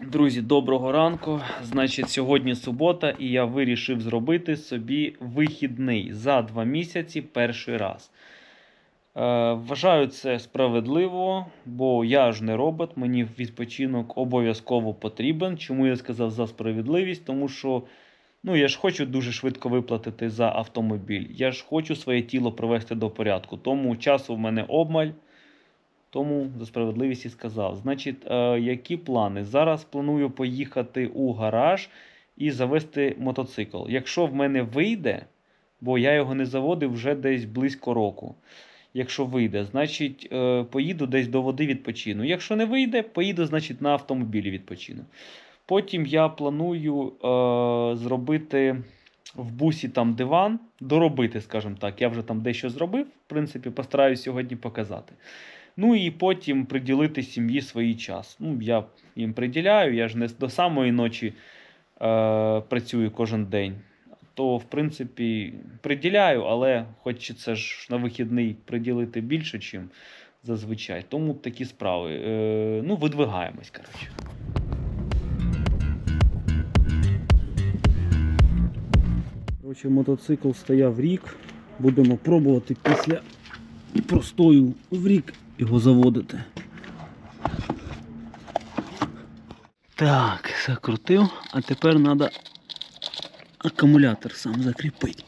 Друзі, доброго ранку. Значить, сьогодні субота, і я вирішив зробити собі вихідний за два місяці перший раз. Е, вважаю це справедливо, бо я ж не робот, мені відпочинок обов'язково потрібен. Чому я сказав за справедливість? Тому що ну, я ж хочу дуже швидко виплатити за автомобіль. Я ж хочу своє тіло привести до порядку. Тому часу в мене обмаль. Тому за справедливість сказав. Значить, е, які плани? Зараз планую поїхати у гараж і завести мотоцикл. Якщо в мене вийде, бо я його не заводив вже десь близько року. Якщо вийде, значить е, поїду десь до води відпочину. Якщо не вийде, поїду, значить, на автомобілі відпочину. Потім я планую е, зробити в бусі там диван, доробити, скажімо так. Я вже там дещо зробив. В принципі, постараюсь сьогодні показати. Ну і потім приділити сім'ї свій час. Ну, я їм приділяю, я ж не до самої ночі е, працюю кожен день. То, в принципі, приділяю, але хочеться ж на вихідний приділити більше, ніж зазвичай. Тому такі справи. Е, ну, видвигаємось, коротше. Коротше, мотоцикл стояв рік. Будемо пробувати після простою в рік його заводити. Так, закрутив, а тепер треба акумулятор сам закріпити.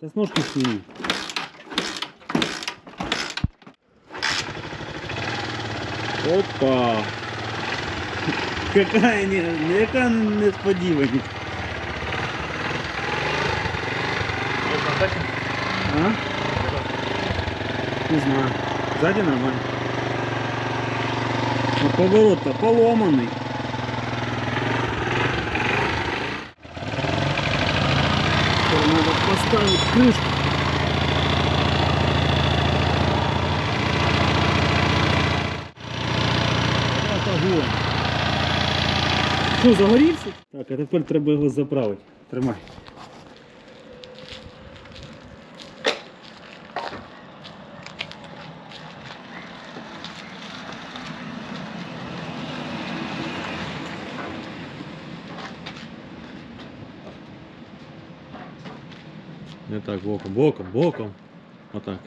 Та з ножки сними. Опа! Какая не, яка несподіваність. А? Не знаю. Сзади нормально. А поворот-то поломанный. Надо поставить крышку. Так, огонь. Що, загорівся? Так, а тепер треба його заправити. Тримай. Не так, боком, боком, боком. Отак.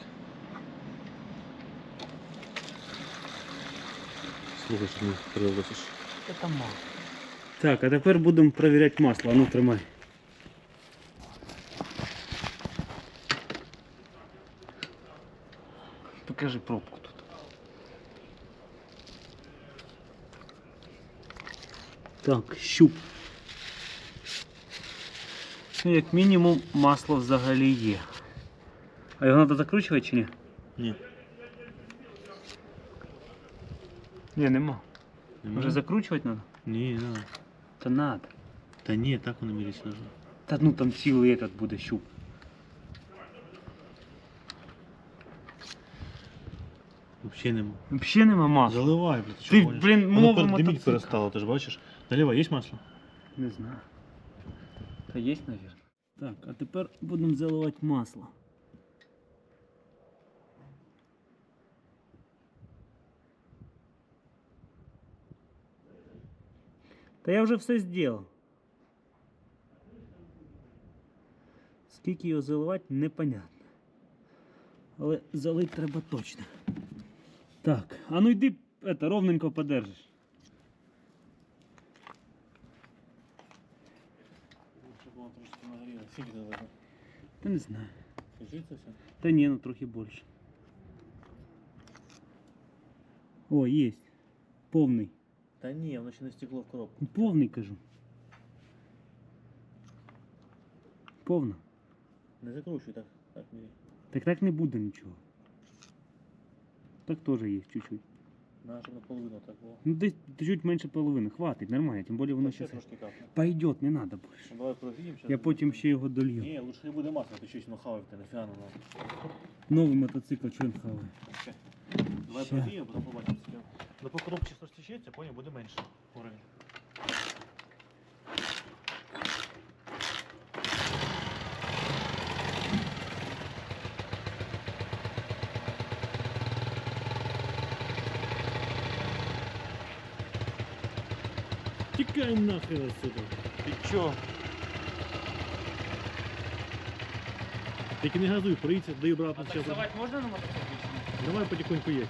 Слухай, що не перевозиш. Це мало. Так, а тепер будемо перевіряти масло. А ну тримай. Покажи пробку тут. Так, щуп. Ну, як мінімум, масло взагалі є. А його треба закручувати чи ні? Ні. Ні, нема. Нема? Може закручувати треба? Ні, не надо. Та надо. Та ні, так воно міряться нужно. Та ну там цілий этот буде щуп. Взагалі нема. Взагалі нема масла. Заливай, блядь, ти що Ти, гониш? блін, Воно новий пер- диміть мотоцикл. перестало, ти ж бачиш? Наліво є масло? Не знаю. Та є, мабуть. Так, а тепер будемо заливати масло. Та я вже все зробив. Скільки його заливати, непонятно. Але залить треба точно. Так, а ну йди это, ровненько подержиш. Щоб воно трошки нагоріло. Скільки треба? Та не знаю. Кажіться все? Та ні, ну трохи більше. О, є. Повний. Та ні, воно ще не стекло в коробку. Ну, Повний кажу. Повна. Не закручуй так. Так, міряй. Так так не буде нічого. Так теж є чуть-чуть. Щоб наполовину так було. Ну десь чуть менше половини. Хватить, нормально, тим більше воно Ще ще трошки капне. пойдет, не треба більше. Ну, Давай прогріємо. щас Я потім ще його долью. Ні, лучше не буде масла, ти щось нахавив, ти нафіга не надо. Новий мотоцикл, що він хаває. Давай Ща. прогріємо, потім побачимо. скільки. Ну, поки коробці розтічеться, потім буде менше уровень. Тікай нахрен отсюда. Ты чо? Тільки не газуй, приїдь, дай обратно. А зараз. таксовать на мотоциклі? Давай потихоньку їдь.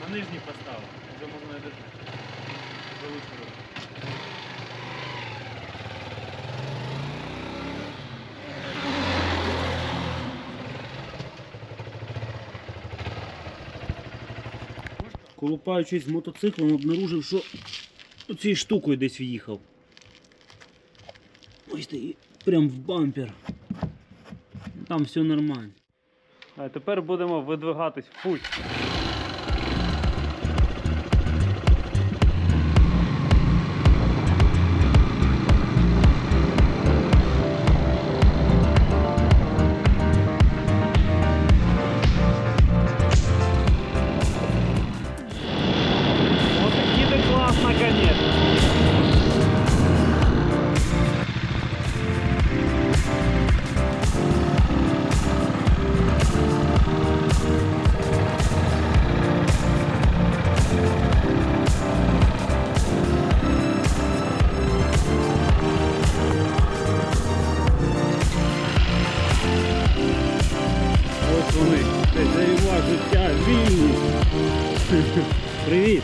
На нижній поставив. Вже можна не держати. Лучше. Колупаючись з мотоциклом, обнаружив, що цією штукою десь в'їхав. Ось ти, прям в бампер. Там все нормально. А тепер будемо видвигатись в путь. Привіт.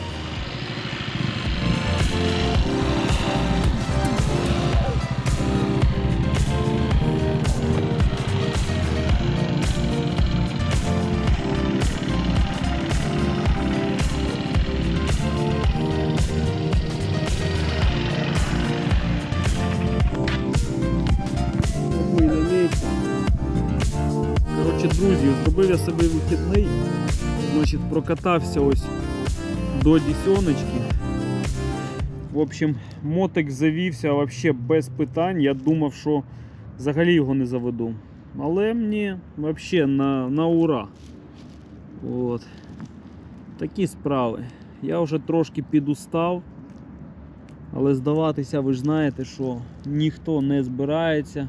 Значить, прокатався ось до десяточки. В общем, мотик завівся вообще без питань. Я думав, що взагалі його не заведу. Але мені вообще на, на ура. От. Такі справи. Я вже трошки підустав. Але здаватися, ви ж знаєте, що ніхто не збирається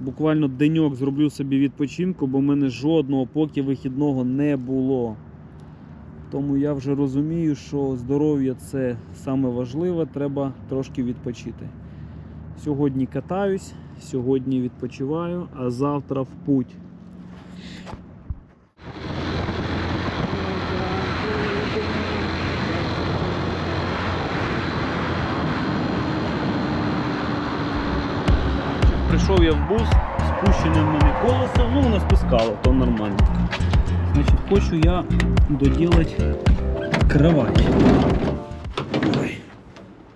буквально деньок зроблю собі відпочинку, бо в мене жодного поки вихідного не було. Тому я вже розумію, що здоров'я це саме важливе, треба трошки відпочити. Сьогодні катаюсь, сьогодні відпочиваю, а завтра в путь. Прийшов я в бус, спущене в мене колесо, ну воно спускало, то нормально. Значить, хочу я доділати кровать. Ой.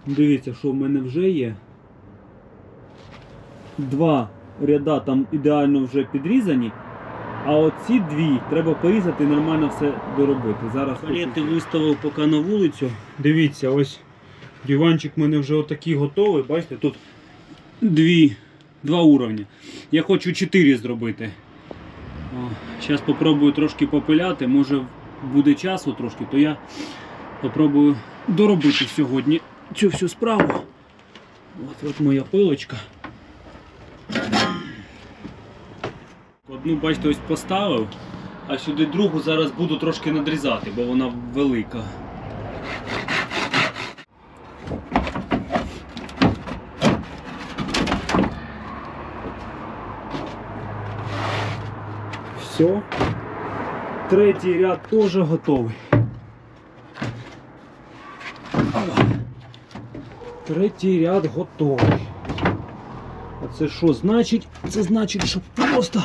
Дивіться, що в мене вже є. Два ряда там ідеально вже підрізані. А оці дві треба порізати і нормально все доробити. Зараз палети виставив поки на вулицю. Дивіться, ось диванчик в мене вже отакий готовий. Бачите, тут дві, два уровні. Я хочу чотири зробити. Зараз спробую трошки попиляти. Може буде часу трошки, то я спробую доробити сьогодні цю всю справу. От, от моя пилочка. Одну, бачите, ось поставив, а сюди другу зараз буду трошки надрізати, бо вона велика. Все. Третій ряд теж готовий. Третій ряд готовий. А це що значить? Це значить, що просто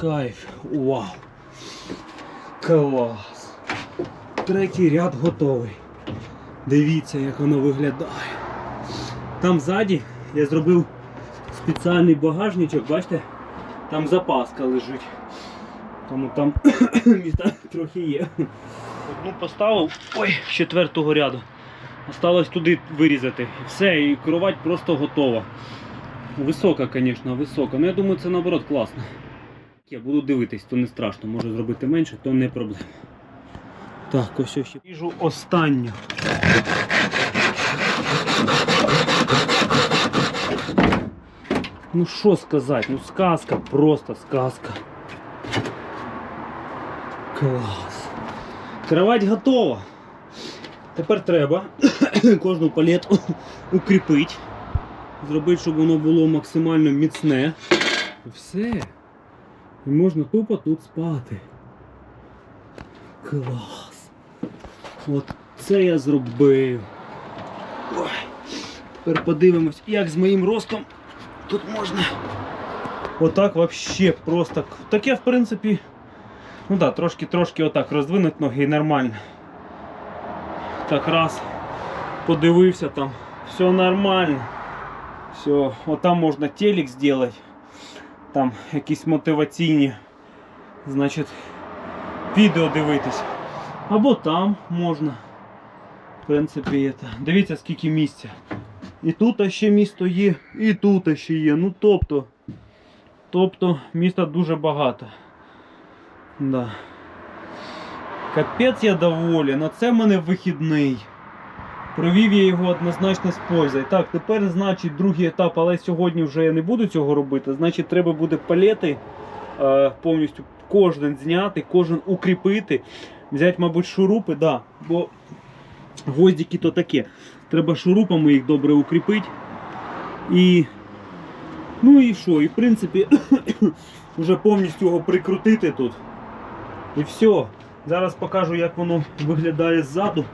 кайф. Вау. Клас. Третій ряд готовий. Дивіться, як воно виглядає. Там ззаді я зробив спеціальний багажничок, бачите? Там запаска лежить. Тому там міста трохи є. Одну поставив ой, з четвертого ряду. Осталось туди вирізати. Все, і кровать просто готова. Висока, звісно, висока. Ну я думаю, це наоборот класно. Я буду дивитись, то не страшно. Можу зробити менше, то не проблема. Так, ось ще ріжу останню. Ну що сказати, ну сказка, просто сказка. Клас. Кровать готова. Тепер треба кожну палету укріпити, зробити, щоб воно було максимально міцне. Все. І можна тупо тут спати. Клас. От це я зробив. Ой. Тепер подивимось, як з моїм ростом тут можна. Отак вообще просто. Таке, в принципі. Ну так, да, трошки трошки отак роздвинуть ноги і нормально. Так раз. Подивився там. Все нормально. Все, отам можна телек зробити. Там якісь мотиваційні. Значить, відео дивитись. Або там можна. В принципі, это. дивіться скільки місця. І тут ще місто є, і тут ще є. Ну тобто. Тобто міста дуже багато. Да. Капець я доволен, а це в мене вихідний. Провів я його однозначно з пользою. Так, тепер, значить, другий етап, але сьогодні вже я не буду цього робити. Значить, треба буде палети е, повністю кожен зняти, кожен укріпити. Взяти, мабуть, шурупи, да, бо гвоздики то таке. Треба шурупами їх добре укріпити. І. Ну і що? І в принципі, вже повністю його прикрутити тут. І все. Зараз покажу, як воно виглядає ззаду.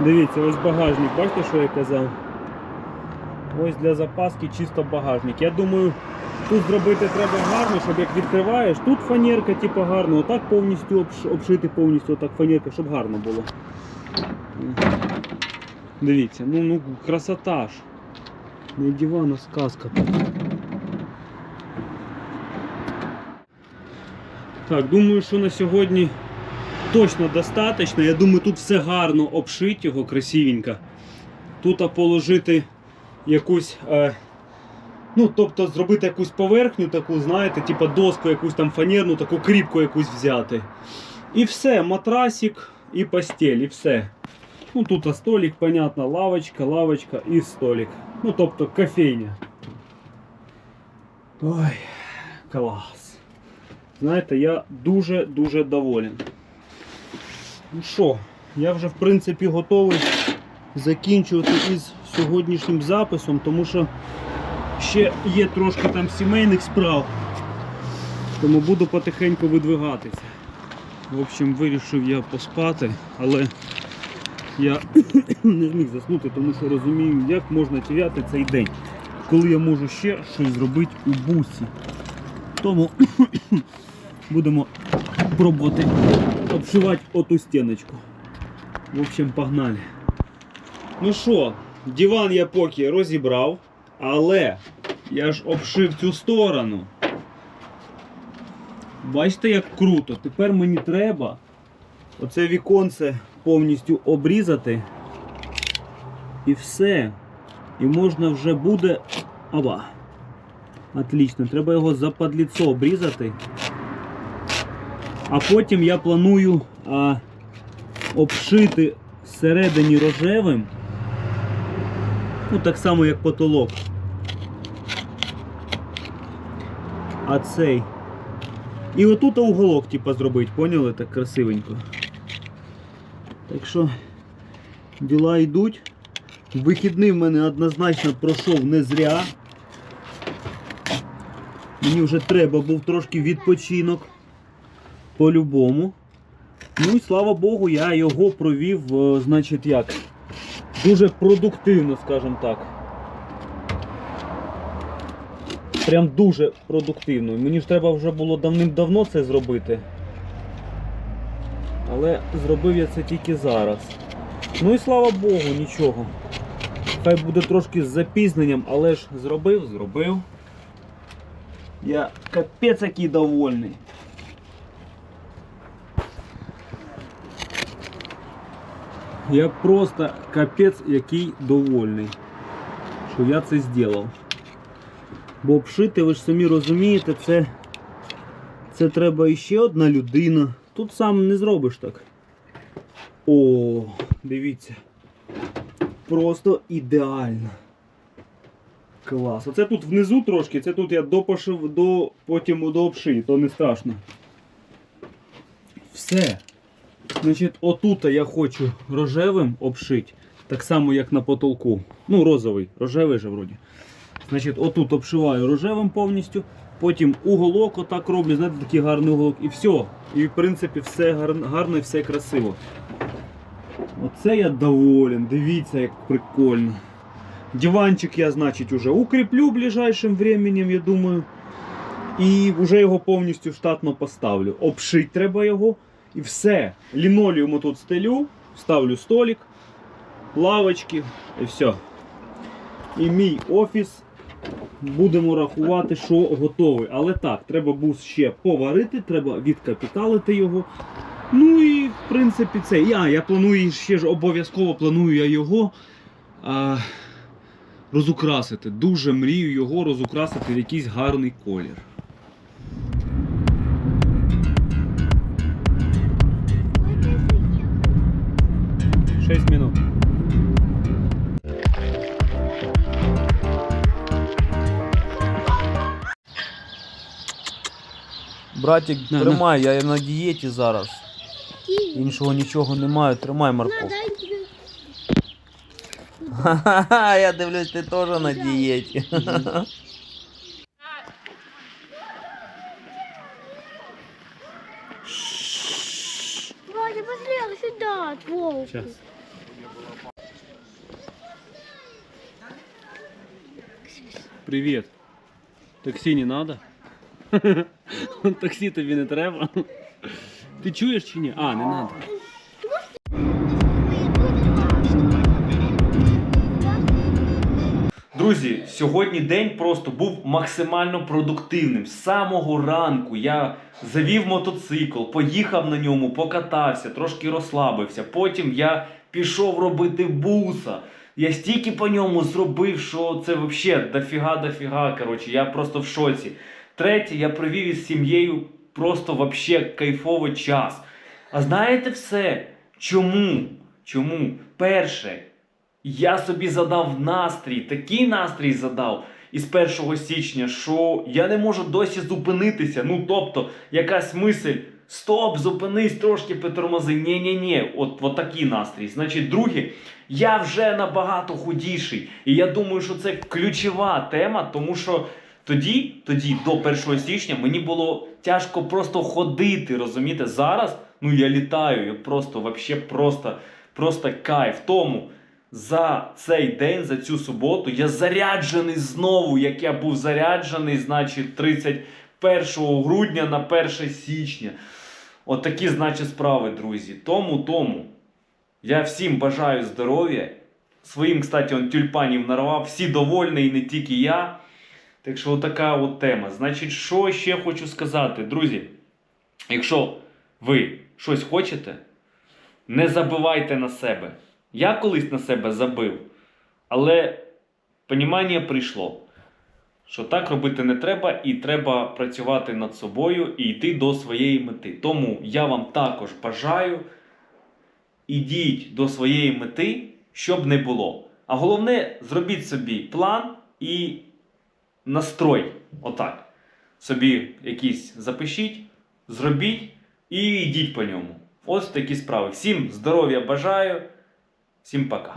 Дивіться, ось багажник, бачите, що я казав? Ось для запаски чисто багажник. Я думаю, тут зробити треба гарно, щоб як відкриваєш, тут фанерка типу гарно, отак повністю обшити повністю отак фанерка, щоб гарно було. Дивіться, ну, ну красота ж. Не дивана сказка. Так, думаю, що на сьогодні точно достатньо. Я думаю, тут все гарно обшити його красивенько. Тут положити якусь. Е, ну, тобто зробити якусь поверхню таку, знаєте, типу доску якусь там фанерну, таку кріпку якусь взяти. І все, матрасик і постель, і все. Ну тут столик, понятно, лавочка, лавочка і столик. Ну тобто кофейня. Ой, клас. Знаєте, я дуже-дуже доволен. Ну що, я вже в принципі готовий закінчувати із сьогоднішнім записом, тому що ще є трошки там сімейних справ. Тому буду потихеньку видвигатися. В общем, вирішив я поспати, але я не зміг заснути, тому що розумію, як можна теряти цей день, коли я можу ще щось зробити у бусі. Тому будемо пробувати обшивати оту стіночку. В общем, погнали. Ну що, диван я поки розібрав, але я ж обшив цю сторону. Бачите, як круто. Тепер мені треба оце віконце повністю обрізати. І все. І можна вже буде. Оба. Отлично. Треба його западліцо обрізати. А потім я планую а, обшити всередині рожевим. Ну, так само, як потолок. А цей. І отут уголок, типа, зробити, поняли? Так красивенько. Так що діла йдуть. Вихідний в мене однозначно пройшов не зря. Мені вже треба був трошки відпочинок. По-любому. Ну і слава Богу, я його провів, е, значить як, дуже продуктивно, скажімо так. Прям дуже продуктивно. Мені ж треба вже було давним-давно це зробити. Але зробив я це тільки зараз. Ну і слава Богу, нічого. Хай буде трошки з запізненням, але ж зробив, зробив. Я капець який довольний. Я просто капець який довольний, що я це зробив. Бо обшити, ви ж самі розумієте, це, це треба іще одна людина. Тут сам не зробиш так. О, дивіться. Просто ідеально. Клас. Оце тут внизу трошки, це тут я допошив до потім до обшию, то не страшно. Все. Значить, отут я хочу рожевим обшити, так само, як на потолку. Ну, розовий, рожевий же вроді. Значить, отут обшиваю рожевим повністю, потім уголок отак роблю, знаєте, такий гарний уголок, і все. І в принципі все гар- гарно і все красиво. Оце я доволен, дивіться, як прикольно. Диванчик я, значить, уже укріплю ближайшим временем, я думаю. І вже його повністю штатно поставлю. Обшить треба його. І все. Лінолеуму тут стелю, ставлю столик, лавочки і все. І мій офіс будемо рахувати, що готовий. Але так, треба був ще поварити, треба відкапіталити його. Ну і в принципі це. Я, я планую ще ж обов'язково планую я його а, розукрасити. Дуже мрію його розукрасити в якийсь гарний колір. Шесть минут. Братик, На, тримай, я на дієті зараз. Іншого нічого немає, тримай морковку. Ха-ха-ха, я дивлюсь, ти теж на дієті. Ваня, посмотри сюда, волк. Сейчас. Привіт. Таксі не надо? Таксі тобі не треба. Ти чуєш чи ні? А, не надо. Друзі, сьогодні день просто був максимально продуктивним. З самого ранку я завів мотоцикл, поїхав на ньому, покатався, трошки розслабився. Потім я пішов робити буса. Я стільки по ньому зробив, що це взагалі дофіга дофіга. Коротше, я просто в шоці. Третє, я провів із сім'єю просто вообще кайфовий час. А знаєте все? Чому? Чому? Перше, я собі задав настрій, такий настрій задав із 1 січня, що я не можу досі зупинитися. Ну, тобто, якась мисль, стоп, зупинись трошки притормози. ні ні ні от, от такий настрій. Значить, друге, я вже набагато худіший. І я думаю, що це ключова тема, тому що тоді, тоді, до 1 січня, мені було тяжко просто ходити, розумієте? Зараз, ну я літаю, я просто, вообще просто, просто кайф. Тому за цей день, за цю суботу, я заряджений знову, як я був заряджений, значить, 31 грудня на 1 січня. Отакі, значить, справи, друзі. Тому, тому. Я всім бажаю здоров'я. Своїм, кстати, он тюльпанів нарвав. Всі довольні, і не тільки я. Так що, отака от тема. Значить, що ще хочу сказати, друзі? Якщо ви щось хочете, не забивайте на себе. Я колись на себе забив, але понімання прийшло, що так робити не треба, і треба працювати над собою і йти до своєї мети. Тому я вам також бажаю, ідіть до своєї мети, щоб не було. А головне, зробіть собі план і настрой. Отак. Собі якийсь запишіть, зробіть і йдіть по ньому. Ось такі справи. Всім здоров'я бажаю. Всім пока.